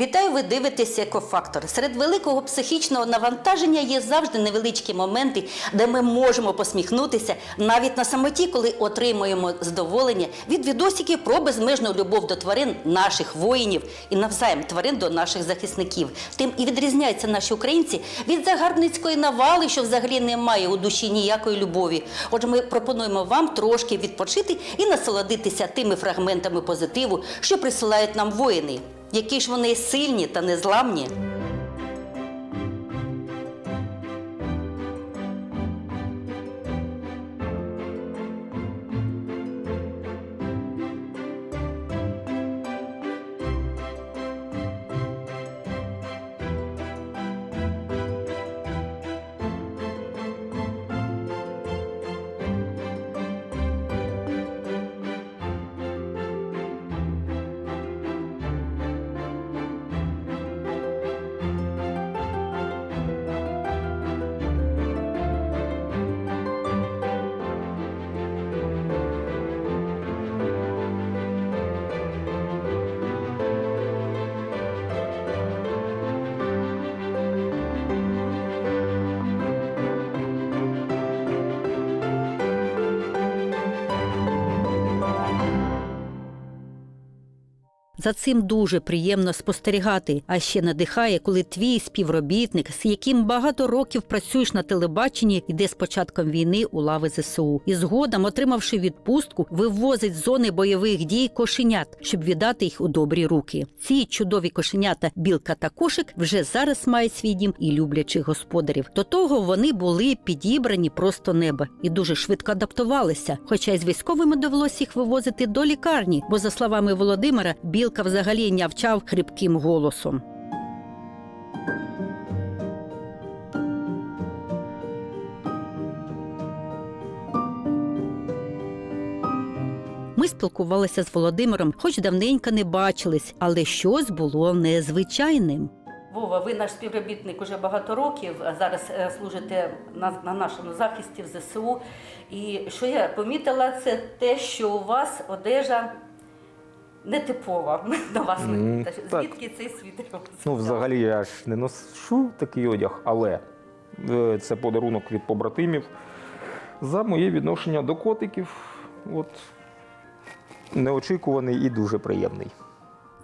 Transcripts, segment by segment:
Вітаю, ви дивитеся екофактор. Серед великого психічного навантаження є завжди невеличкі моменти, де ми можемо посміхнутися навіть на самоті, коли отримуємо задоволення від відосиків про безмежну любов до тварин наших воїнів і навзаєм тварин до наших захисників. Тим і відрізняються наші українці від загарбницької навали, що взагалі немає у душі ніякої любові. Отже, ми пропонуємо вам трошки відпочити і насолодитися тими фрагментами позитиву, що присилають нам воїни. Які ж вони сильні та незламні. За цим дуже приємно спостерігати, а ще надихає, коли твій співробітник, з яким багато років працюєш на телебаченні, йде з початком війни у лави ЗСУ. І згодом, отримавши відпустку, вивозить з зони бойових дій кошенят, щоб віддати їх у добрі руки. Ці чудові кошенята, білка та кошик, вже зараз мають свій дім і люблячих господарів. До того вони були підібрані просто неба і дуже швидко адаптувалися. Хоча й з військовими довелося їх вивозити до лікарні, бо, за словами Володимира, білка взагалі нявчав хрипким голосом. Ми спілкувалися з Володимиром, хоч давненько не бачились, але щось було незвичайним. Вова, ви наш співробітник уже багато років, зараз е, служите на, на нашому захисті в ЗСУ. І що я помітила, це те, що у вас одежа нетипова. До вас не М, Та так. звідки цей світер? Ну, взагалі, я ж не ношу такий одяг, але е, це подарунок від побратимів за моє відношення до котиків. От неочікуваний і дуже приємний.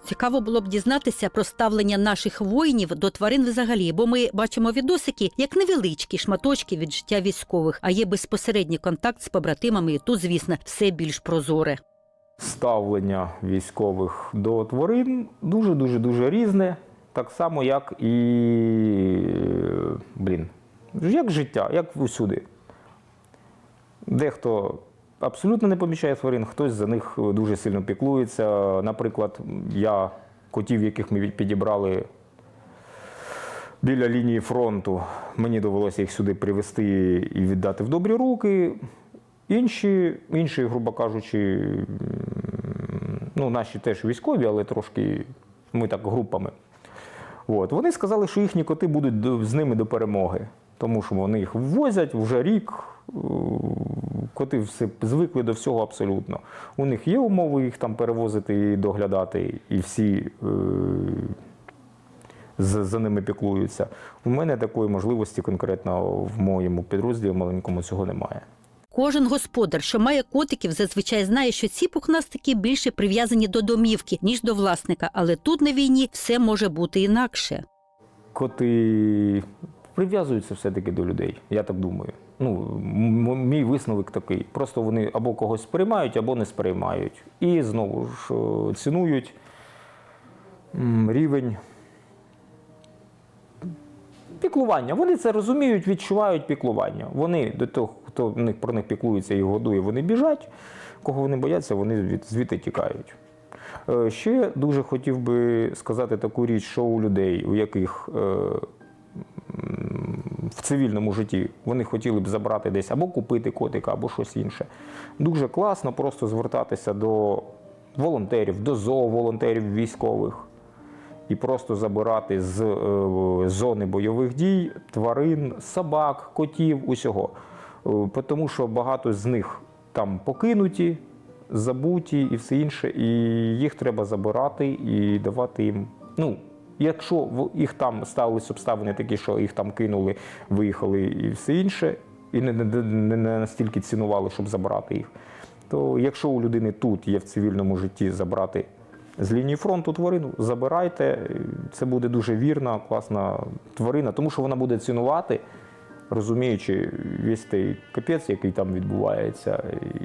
Цікаво було б дізнатися про ставлення наших воїнів до тварин взагалі, бо ми бачимо відосики як невеличкі шматочки від життя військових, а є безпосередній контакт з побратимами. І тут, звісно, все більш прозоре. Ставлення військових до тварин дуже дуже дуже різне, так само, як і блін, як життя, як усюди. Дехто абсолютно не помічає тварин, хтось за них дуже сильно піклується. Наприклад, я котів, яких ми підібрали біля лінії фронту, мені довелося їх сюди привезти і віддати в добрі руки. Інші, інші, грубо кажучи, ну, наші теж військові, але трошки ми так групами. От. Вони сказали, що їхні коти будуть з ними до перемоги, тому що вони їх ввозять вже рік. е, Коти все звикли до всього абсолютно. У них є умови їх там перевозити і доглядати, і всі е, за ними піклуються. У мене такої можливості конкретно в моєму підрозділі маленькому цього немає. Кожен господар, що має котиків, зазвичай знає, що ці пухнастики більше прив'язані до домівки, ніж до власника. Але тут на війні все може бути інакше. Коти прив'язуються все-таки до людей, я так думаю. Ну, мій висновок такий. Просто вони або когось сприймають, або не сприймають. І знову ж е, цінують рівень піклування. Вони це розуміють, відчувають піклування. Вони до того, хто в них про них піклується і годує, вони біжать. Кого вони бояться, вони звідти тікають. Е, Ще дуже хотів би сказати таку річ, що у людей, у яких е, в цивільному житті вони хотіли б забрати десь або купити котика, або щось інше. Дуже класно просто звертатися до волонтерів, до зооволонтерів військових і просто забирати з е, зони бойових дій тварин, собак, котів, усього. Е, Тому що багато з них там покинуті, забуті і все інше, і їх треба забирати і давати їм ну, Якщо їх там сталися обставини такі, що їх там кинули, виїхали і все інше, і не, не, не настільки цінували, щоб забрати їх, то якщо у людини тут є в цивільному житті забрати з лінії фронту тварину, забирайте. Це буде дуже вірна, класна тварина, тому що вона буде цінувати, розуміючи весь той капець, який там відбувається,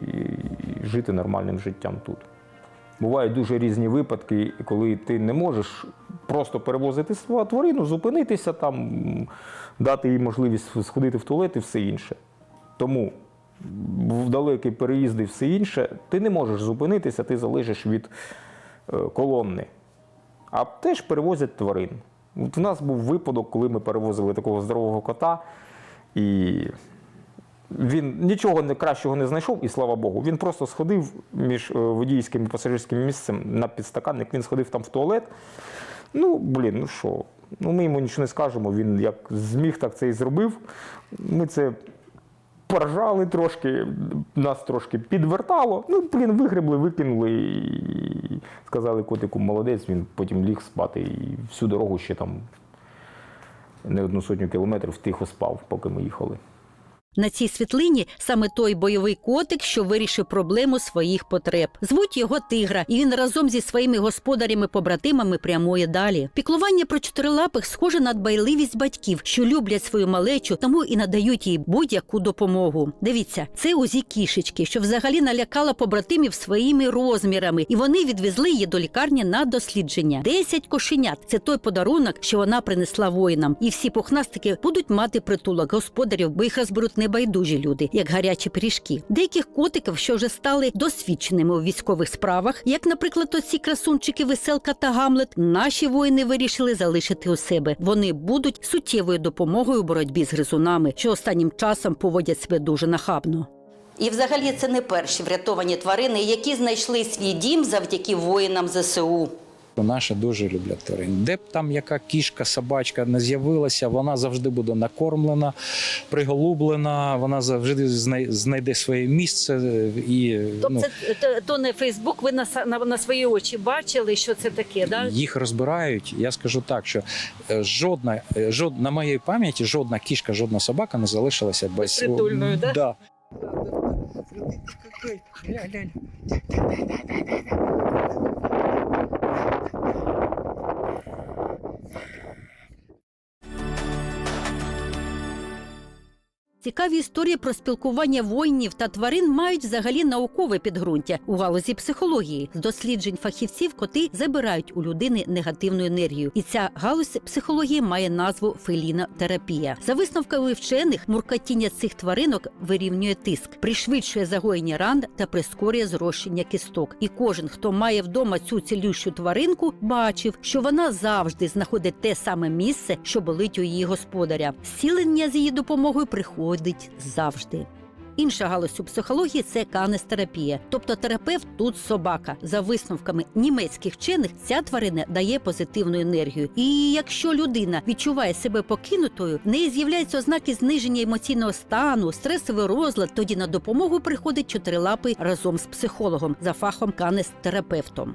і, жити нормальним життям тут. Бувають дуже різні випадки, коли ти не можеш просто перевозити свою тварину, зупинитися там, дати їй можливість сходити в туалет і все інше. Тому в далекі переїзди і все інше, ти не можеш зупинитися, ти залежиш від е, колонни. А теж перевозять тварин. От у нас був випадок, коли ми перевозили такого здорового кота, і він нічого не кращого не знайшов, і слава Богу. Він просто сходив між е, водійським і пасажирським місцем на підстаканник, він сходив там в туалет. Ну, блін, ну що? Ну, ми йому нічого не скажемо. Він як зміг, так це і зробив. Ми це поржали трошки, нас трошки підвертало. Ну, блін, вигребли, викинули і сказали котику молодець, він потім ліг спати і всю дорогу ще там не одну сотню кілометрів тихо спав, поки ми їхали. На цій світлині саме той бойовий котик, що вирішив проблему своїх потреб. Звуть його тигра, і він разом зі своїми господарями-побратимами прямує далі. Піклування про чотирилапих схоже на дбайливість батьків, що люблять свою малечу, тому і надають їй будь-яку допомогу. Дивіться, це узі кішечки, що взагалі налякала побратимів своїми розмірами, і вони відвезли її до лікарні на дослідження. Десять кошенят це той подарунок, що вона принесла воїнам. І всі пухнастики будуть мати притулок господарів, бо їх розберуть небайдужі люди, як гарячі пиріжки. Деяких котиків, що вже стали досвідченими у військових справах, як, наприклад, оці красунчики Веселка та Гамлет, наші воїни вирішили залишити у себе. Вони будуть суттєвою допомогою у боротьбі з гризунами, що останнім часом поводять себе дуже нахабно. І взагалі це не перші врятовані тварини, які знайшли свій дім завдяки воїнам ЗСУ. Наші дуже люблять тварин. Де б там яка кішка, собачка не з'явилася, вона завжди буде накормлена, приголублена, вона завжди знайде своє місце і Тобто ну, то не Фейсбук. Ви на, на, на свої очі бачили, що це таке, да? їх розбирають. Я скажу так, що е, жодна, е, жод, на моїй пам'яті жодна кішка, жодна собака не залишилася без Безпритульною, да? Да. Цікаві історії про спілкування воїнів та тварин мають взагалі наукове підґрунтя у галузі психології. З досліджень фахівців коти забирають у людини негативну енергію, і ця галузь психології має назву фелінотерапія. За висновками вчених, муркатіння цих тваринок вирівнює тиск, пришвидшує загоєння ран та прискорює зрощення кісток. І кожен, хто має вдома цю цілющу тваринку, бачив, що вона завжди знаходить те саме місце, що болить у її господаря. Зцілення з її допомогою приходить завжди. Інша галузь у психології це канестерапія, тобто терапевт тут собака. За висновками німецьких вчених, ця тварина дає позитивну енергію. І якщо людина відчуває себе покинутою, в неї з'являються ознаки зниження емоційного стану, стресовий розлад. Тоді на допомогу приходить чотирилапий разом з психологом за фахом канестерапевтом.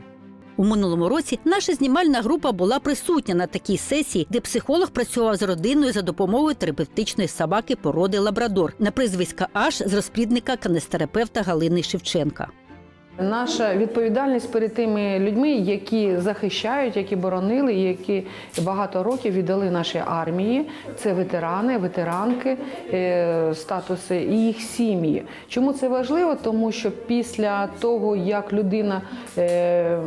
У минулому році наша знімальна група була присутня на такій сесії, де психолог працював з родиною за допомогою терапевтичної собаки породи Лабрадор на призвиська Аш з розплідника канестерапевта Галини Шевченка. Наша відповідальність перед тими людьми, які захищають, які боронили, які багато років віддали нашій армії. Це ветерани, ветеранки, е, статуси і їх сім'ї. Чому це важливо? Тому що після того, як людина е,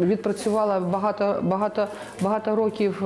відпрацювала багато, багато, багато років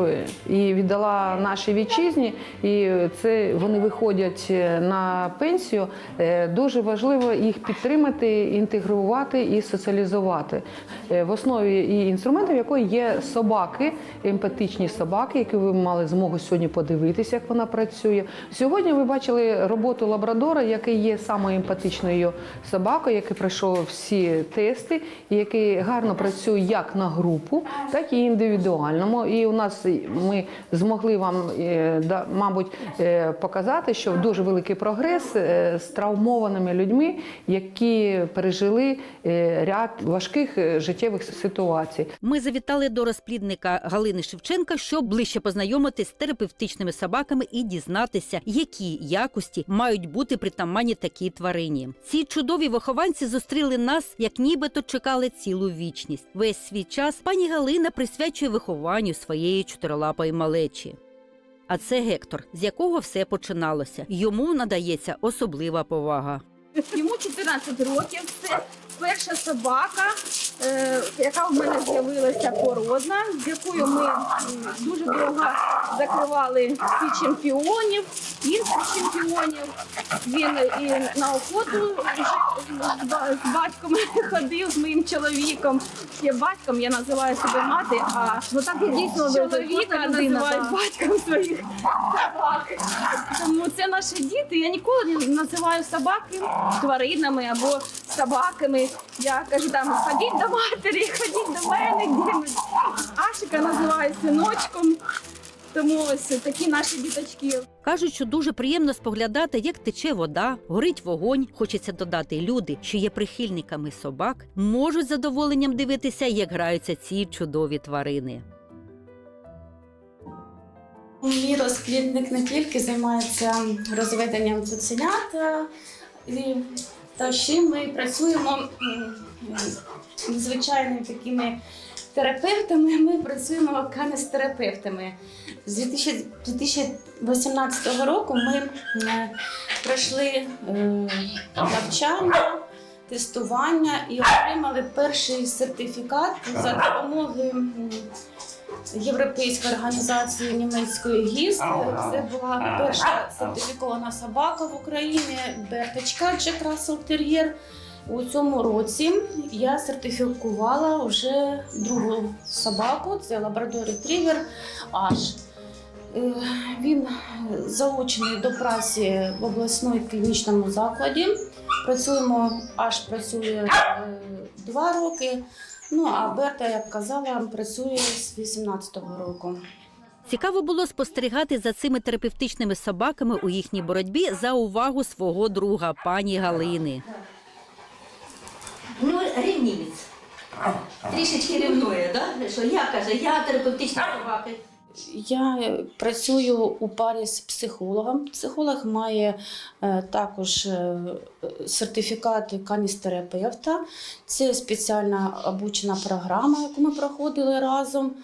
і віддала нашій вітчизні, і це вони виходять на пенсію. е, Дуже важливо їх підтримати, інтегрувати і соціалізувати. Е, В основі і інструментів якої є собаки, емпатичні собаки, які ви мали змогу сьогодні подивитися, як вона працює. Сьогодні ви бачили роботу лабрадора, який є самою емпатичною собакою, який пройшов всі тести, який гарно працює як на групу, так і індивідуальному. І у нас ми змогли вам, е, мабуть, е, показати, що дуже великий прогрес з травмованими людьми, які пережили ряд важких е, життєвих ситуацій. Ми завітали до розплідника Галини Шевченка, щоб ближче познайомитись з терапевтичними собаками і дізнатися, які якості мають бути притаманні такій тварині. Ці чудові вихованці зустріли нас, як нібито чекали цілу вічність. Весь свій час пані Галина присвячує вихованню своєї чотирилапої малечі. А це Гектор, з якого все починалося. Йому надається особлива повага. Йому 14 років. Це перша собака, е, яка в мене з'явилася породна, з якою ми дуже довго закривали всі чемпіонів, інших чемпіонів. Він і на охоту з батьком ходив з моїм чоловіком. Ще батьком я називаю себе мати, а Ну так і дійсно чоловіка називають батьком своїх собак. Тому це наші діти. Я ніколи не називаю собаки тваринами або собаками. Я кажу там ходіть до матері, ходіть до мене, де Ашика називаю синочком. Тому ось такі наші діточки. Кажуть, що дуже приємно споглядати, як тече вода, горить вогонь. Хочеться додати люди, що є прихильниками собак, можуть з задоволенням дивитися, як граються ці чудові тварини. Мій розплідник не тільки займається розведенням цуценят, і- та ще ми працюємо звичайними такими терапевтами. Ми працюємо канестерапевтами. З 2000 2018 року ми пройшли навчання. Тестування і отримали перший сертифікат за допомогою Європейської організації німецької ГІС. Це була перша сертифікована собака в Україні, берточка Джек Рассел Тер'єр. У цьому році я сертифікувала вже другу собаку, це лабрадор ретрівер Аш. Е, Він залучений до праці в обласному клінічному закладі. Працюємо аж працює е, два роки. Ну а Берта, як казала, працює з 18-го року. Цікаво було спостерігати за цими терапевтичними собаками у їхній боротьбі за увагу свого друга, пані Галини. Ну, рівнівець. Трішечки рівнує, да? що я каже, я терапевтична собака. Я працюю у парі з психологом. Психолог має е, також е, сертифікат каністерапевта. Це спеціальна обучена програма, яку ми проходили разом.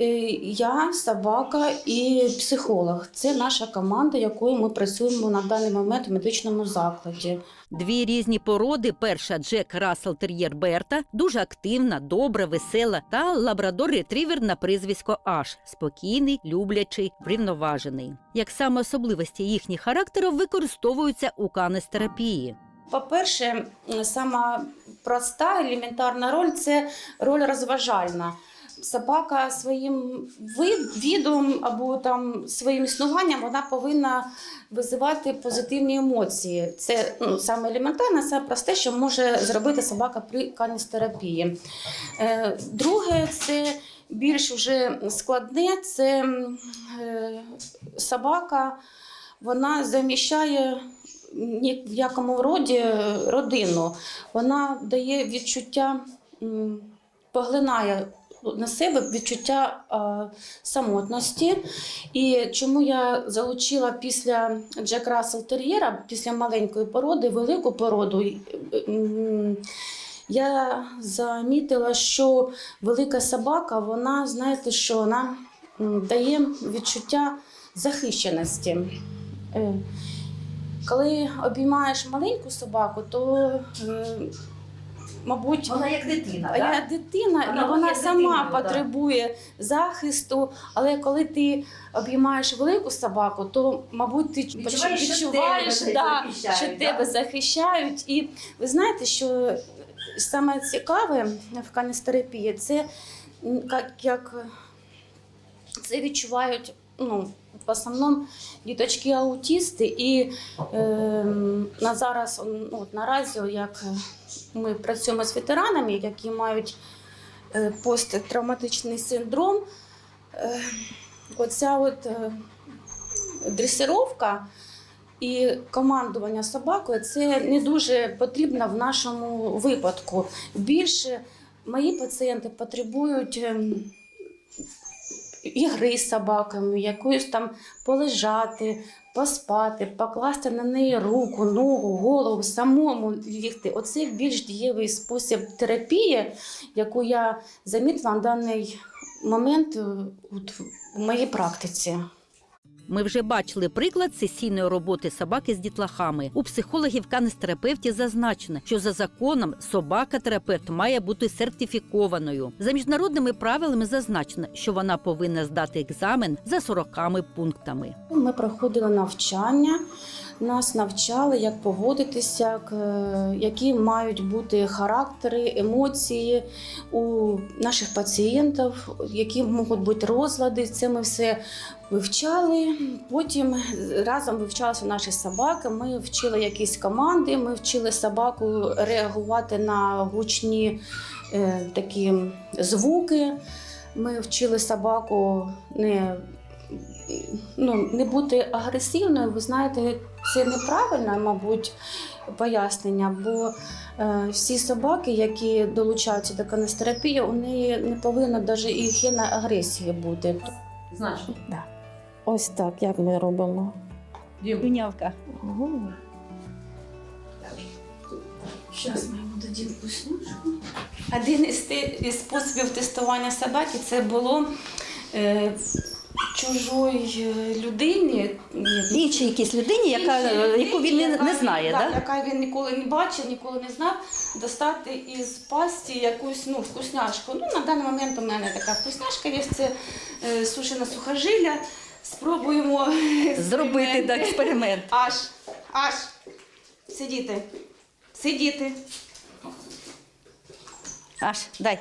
Е, Я, собака і психолог. Це наша команда, якою ми працюємо на даний момент в медичному закладі. Дві різні породи. Перша Джек Рассел Тер'єр Берта, дуже активна, добра, весела, та лабрадор ретрівер на прізвисько Аш, спокійний, люблячий, врівноважений. Як саме особливості їхніх характерів використовуються у канестерапії. По-перше, сама проста елементарна роль це роль розважальна. Собака своїм вид- відом або там своїм існуванням вона повинна визивати позитивні емоції. Це ну, саме елементарне, саме просте, що може зробити собака при каністерапії. Е, друге, це більш вже складне, це е, собака, вона заміщає ні в якому роді родину. Вона дає відчуття, поглинає на себе відчуття а, самотності. І чому я залучила після Джек Рассел Тер'єра, після маленької породи, велику породу. Я замітила, що велика собака, вона, знаєте, що вона дає відчуття захищеності. Е, коли обіймаєш маленьку собаку, то, е, мабуть, Вона як дитина, я дитина, Вона і вона сама дитиною, потребує захисту. Але коли ти обіймаєш велику собаку, то мабуть ти Відчуваєш, що відчуваєш, тебе да, захищають, що да? тебе захищають. І ви знаєте, що саме цікаве в каністерапії це як, як це відчувають. Ну, в основному діточки аутісти, і е, на зараз ну, от наразі, як ми працюємо з ветеранами, які мають е, посттравматичний синдром, е, оця от е, дресировка І командування собакою це не дуже потрібно в нашому випадку. Більше мої пацієнти потребують ем, ігри з собаками, якоюсь там полежати, поспати, покласти на неї руку, ногу, голову, самому лігти. Оце більш дієвий спосіб терапії, яку я замітила на даний момент у моїй практиці. Ми вже бачили приклад сесійної роботи собаки з дітлахами. У психологів канестерапевтів зазначено, що за законом собака-терапевт має бути сертифікованою. За міжнародними правилами зазначено, що вона повинна здати екзамен за 40 пунктами. Ми проходили навчання, нас навчали, як поводитися, які мають бути характери, емоції у наших пацієнтів, які можуть бути розлади. Це ми все вивчали. Потім разом вивчалися наші собаки. Ми вчили якісь команди, ми вчили собаку реагувати на гучні е, такі звуки. Ми вчили собаку не ну, не бути агресивною, ви знаєте, це неправильне, мабуть, пояснення, бо е, всі собаки, які долучаються до канестерапії, у неї не повинно навіть і гена агресії бути. Значно. Да. Ось так, як ми робимо. Юнявка. Зараз ми йому дадімо вкусняшку. Один із, способів тестування собаки це було е, чужої е, людині. ні, Іншій якійсь людині, яка, іншій людині, яку він не, яка не він- знає, да, да? яка він ніколи не бачив, ніколи не знав, достати із пасті якусь ну, вкусняшку. Ну, на даний момент у мене така вкусняшка є, це е, сушена сухожилля. Спробуємо Зробити да, експеримент. Аж, аж. Сидіти. Сидіти. Аж дай.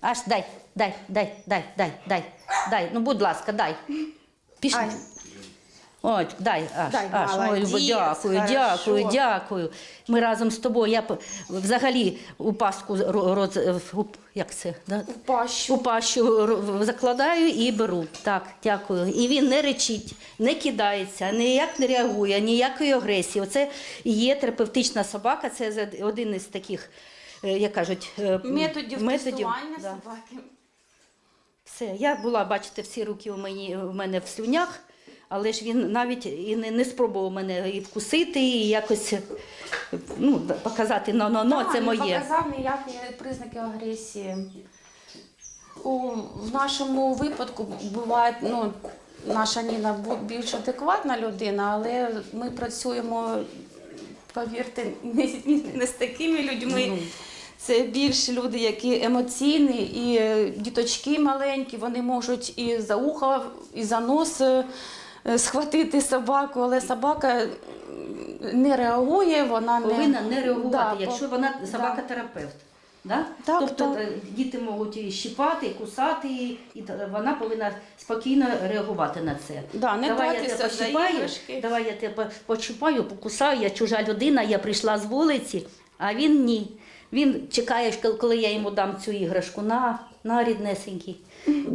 Аж дай, дай, дай, дай, дай, дай, дай. Ну, будь ласка, дай. Пішли. Ой, дай, аж, Дай, аж. Ой, молодець, дякую, хорошо. дякую, дякую. Ми разом з тобою. Я п- взагалі у паску ро- роз, у- як це? Да? В пащу. У пащу ро- закладаю і беру. Так, дякую. І він не речить, не кидається, ніяк не реагує, ніякої агресії. Оце і є терапевтична собака. Це за- один із таких, е, як кажуть, е, Методів, тестування да. собаки. Все, я була, бачите, всі руки у, мені, у мене в слюнях, але ж він навіть і не, не спробував мене і вкусити, і якось ну, показати но но но Да, це не моє. показав ніякі признаки агресії. У, в нашому випадку буває, ну, наша Ніна бу- більш адекватна людина, але ми працюємо, повірте, не, не, з такими людьми. Ну. Це більш люди, які емоційні, і е, діточки маленькі, вони можуть і за ухо, і за нос е, схватити собаку, але собака не реагує, вона не Повинна не реагувати, Да, якщо вона собака-терапевт. Да? Так, тобто так. е, діти можуть і щипати, і кусати, і, і вона повинна спокійно реагувати на це. Да, не давай я тебе за почіпаю, давай я тебе почіпаю, покусаю, я чужа людина, я прийшла з вулиці, а він ні. Він чекає, коли я йому дам цю іграшку на, на ріднесенький.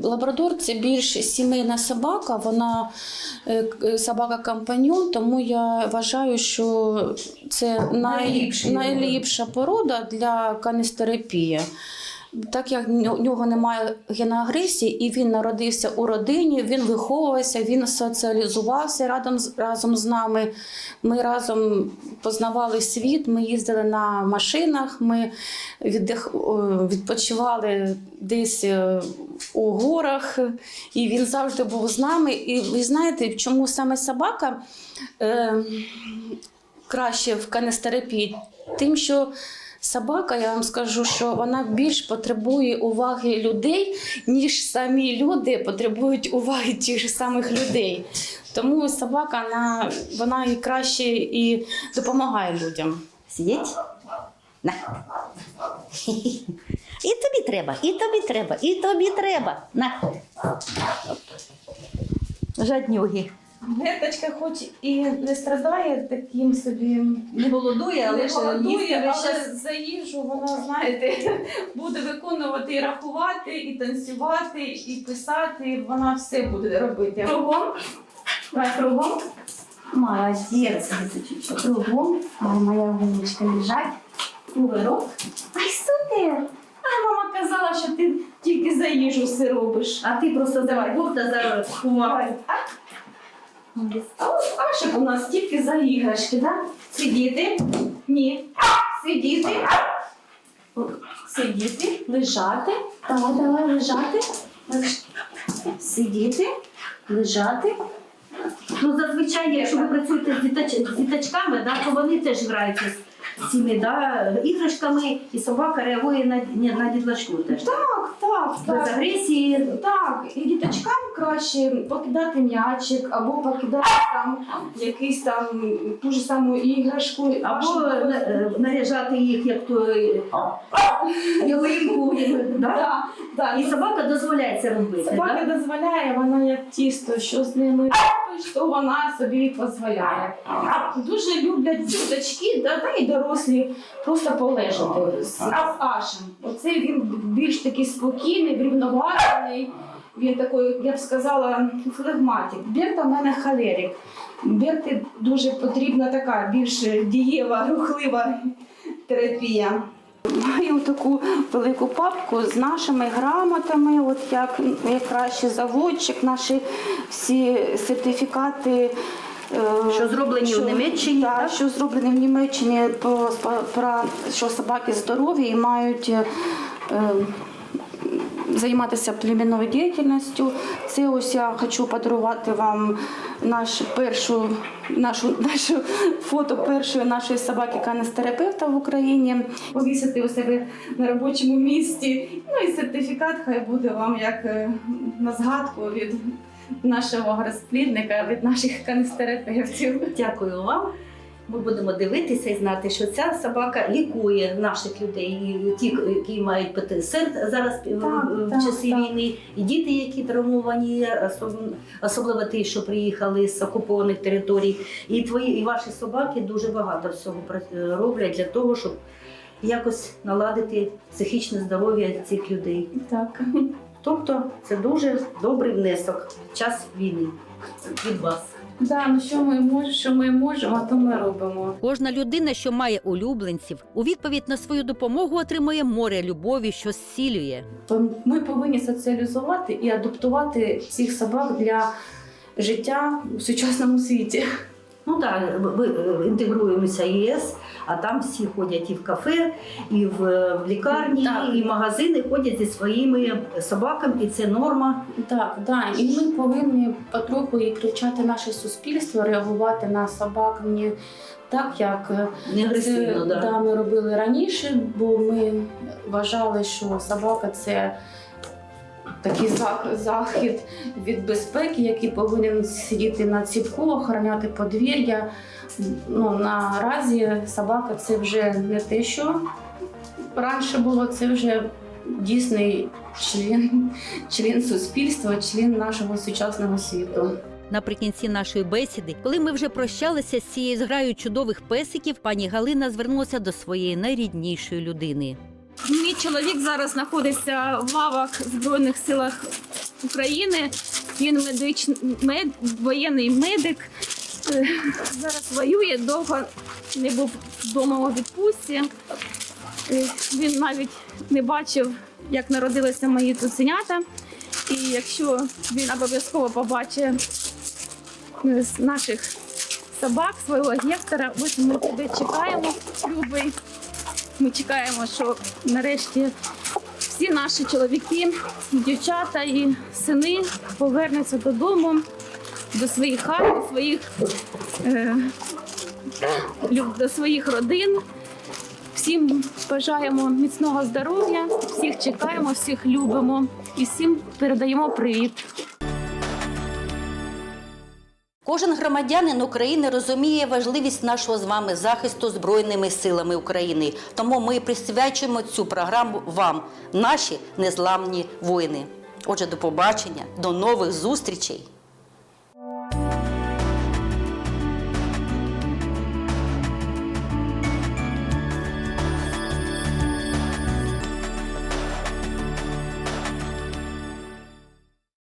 Лабрадор це більш сімейна собака, вона е, собака компаньон, тому я вважаю, що це най, найліпша порода для каністерапії. Так як в нього немає геноагресії, і він народився у родині, він виховувався, він соціалізувався разом з, разом з нами. Ми разом познавали світ, ми їздили на машинах, ми віддих, відпочивали десь е, у горах, і він завжди був з нами. І ви знаєте, чому саме собака е, краще в канестерапії? Тим, що собака, я вам скажу, що вона більш потребує уваги людей, ніж самі люди потребують уваги тих же самих людей. Тому собака вона, вона і краще і допомагає людям. Сидіть? На. І тобі треба, і тобі треба, і тобі треба. На. Жаднюги. Неточка хоч і не страдає таким собі. Не голодує, але не голодує, їсти але час. за їжу вона, знаєте, буде виконувати і рахувати, і танцювати, і писати. Вона все буде робити. Кругом. Давай кругом. Молодец. Кругом. А моя умничка лежать. Уверок. Ай, супер! А мама казала, що ти тільки за їжу все робиш. А ти просто давай, та зараз Давай. А? Ашик у нас тільки за іграшки, да? Сидіти? Ні. Сидіти. Сидіти, лежати. Давай, давай, лежати. Сидіти, лежати. Ну, зазвичай, якщо ви працюєте з, діточками, да, то вони теж граються цими да, іграшками, і собака реагує на, ні, на дітлашку теж. Так, так, Без так. агресії. Так, і діточкам краще покидати м'ячик або покидати там якийсь там ту ж саму іграшку. Або на- е, наряжати їх як то е, ялинку. Да? Да, да. І собака дозволяє це робити. Собака Да? дозволяє, вона як тісто, що з ними то вона собі дозволяє. Дуже люблять діточки, да, та й дорослі просто полежати з, з Ашем. Оце він більш такий спокійний, врівноважений. Він такий, я б сказала, флегматик. Берта в мене холерик. Берти дуже потрібна така більш дієва, рухлива терапія. Маю таку велику папку з нашими грамотами, от як найкращий заводчик, наші всі сертифікати. е, Що зроблені в Німеччині, Так, так? що зроблені в Німеччині про, про що собаки здорові і мають. е, е, Займатися племінною діяльністю. Це ось я хочу подарувати вам нашу першу, нашу, нашу фото першої нашої собаки канестерапевта в Україні. Повісити у себе на робочому місці. Ну і сертифікат хай буде вам як е, на згадку від нашого розплідника, від наших канестерапевтів. Дякую вам. Ми будемо дивитися і знати, що ця собака лікує наших людей, і ті, які мають ПТСР зараз е, Так, в так, часи так. війни, і діти, які травмовані, особ- особливо ті, що приїхали з окупованих територій. І твої і ваші собаки дуже багато всього пра- роблять для того, щоб якось наладити психічне здоров'я цих людей. Так. Тобто це дуже добрий внесок в час війни від вас. Да, ну що ми можемо, що ми можемо, то ми робимо. Кожна людина, що має улюбленців, у відповідь на свою допомогу отримує море любові, що зцілює. Ми повинні соціалізувати і адаптувати цих собак для життя у сучасному світі. Ну так, ми е, інтегруємося в ЄС, а там всі ходять і в кафе, і в, в лікарні, Так. і в магазини ходять зі своїми собаками, і це норма. Так, да. І ми повинні потроху і привчати наше суспільство, реагувати на собак не так, як е, Не це, да. да, ми робили раніше, бо ми вважали, що собака це такий зах- захід від безпеки, який повинен сидіти на ціпку, охороняти подвір'я. Ну, наразі собака це вже не те, що раніше було, це вже дійсний член, член суспільства, член нашого сучасного світу. Наприкінці нашої бесіди, коли ми вже прощалися з цією зграю чудових песиків, пані Галина звернулася до своєї найріднішої людини. Мій чоловік зараз знаходиться в лавах Збройних силах України. Він медич... мед... воєнний медик. Е, Зараз воює, довго не був вдома у відпустці. Він навіть не бачив, як народилися мої цуценята. І якщо він обов'язково побачить е, наших собак, свого Гектора, ось ми тебе чекаємо, любий. Ми чекаємо, що нарешті всі наші чоловіки, дівчата і сини повернуться додому, до своїх хат, до своїх, е, до своїх родин. Всім бажаємо міцного здоров'я, всіх чекаємо, всіх любимо і всім передаємо привіт. Кожен громадянин України розуміє важливість нашого з вами захисту збройними силами України. Тому ми присвячуємо цю програму вам, наші незламні воїни. Отже, до побачення, до нових зустрічей.